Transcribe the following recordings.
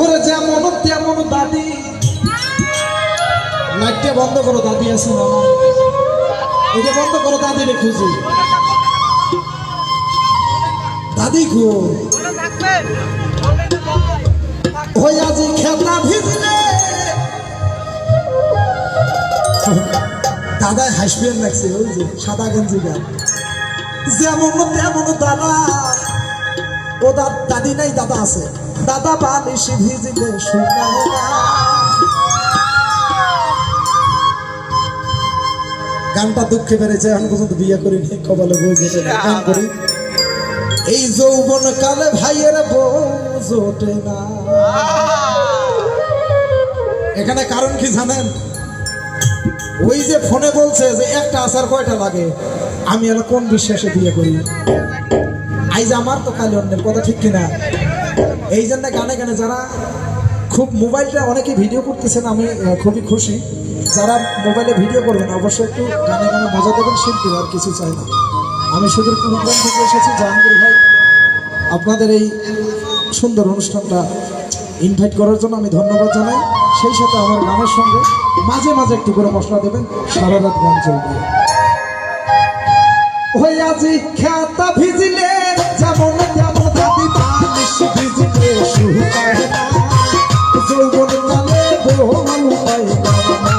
ওরে যেমন, তেমন দাদি। লাইটটা বন্ধ করো, দাদি আছে এটা বন্ধ করো, দাদি রে দাদি খো ওই আজি খেতা ভিজলে। দাদাই হাসবেন লাগছে ওই যে সাদা গঞ্জি গান যেমন, তেমন দাদা। ও দাদি নাই, দাদা আছে। দাদা বালিশ ভিজলে গানটা দুঃখে পেরেছে এখন পর্যন্ত বিয়ে করিনি, কপালে জোটে না, গান করি। এই যৌবন কালে ভাইয়ের জোটে না। এখানে কারণ কি জানেন? ওই যে ফোনে বলছে যে একটা আসার কয়টা লাগে? আমি আর কোন বিশ্বাসে বিয়ে করি? আইজ আমার তো কালি অন্যের কথা ঠিক কিনা? এই জন্য গানে গানে যারা খুব মোবাইলটা অনেকে ভিডিও করতেছেন, আমি খুবই খুশি। যারা মোবাইলে ভিডিও করবেন অবশ্যই একটু গানে গানে মজা দেবেন শিল্পী আর কিছু চাই না। আমি শুধু কুড়িগ্রাম থেকে এসেছি, জাহাঙ্গীর ভাই, আপনাদের এই সুন্দর অনুষ্ঠানটা ইনভাইট করার জন্য আমি ধন্যবাদ জানাই। সেই সাথে আমার গানের সঙ্গে মাঝে মাঝে একটু করে মশলা দেবেন, সারা রাত গান চলবে। ওই আজি খেতা ভিজলে যেমন পাইবা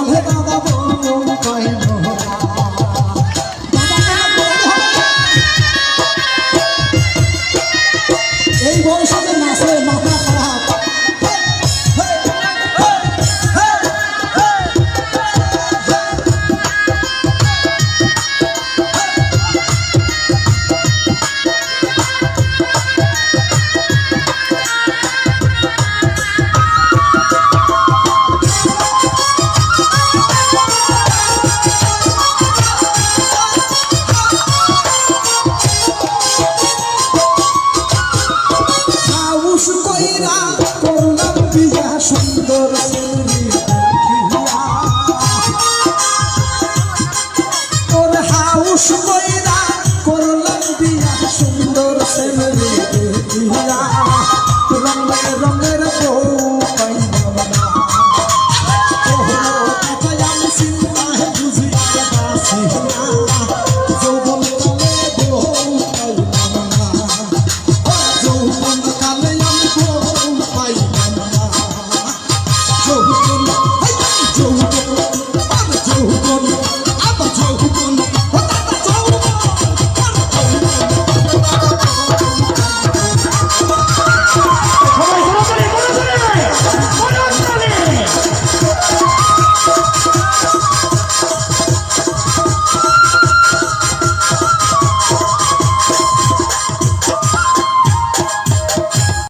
বাঁধে দাদা বন্ধ I'm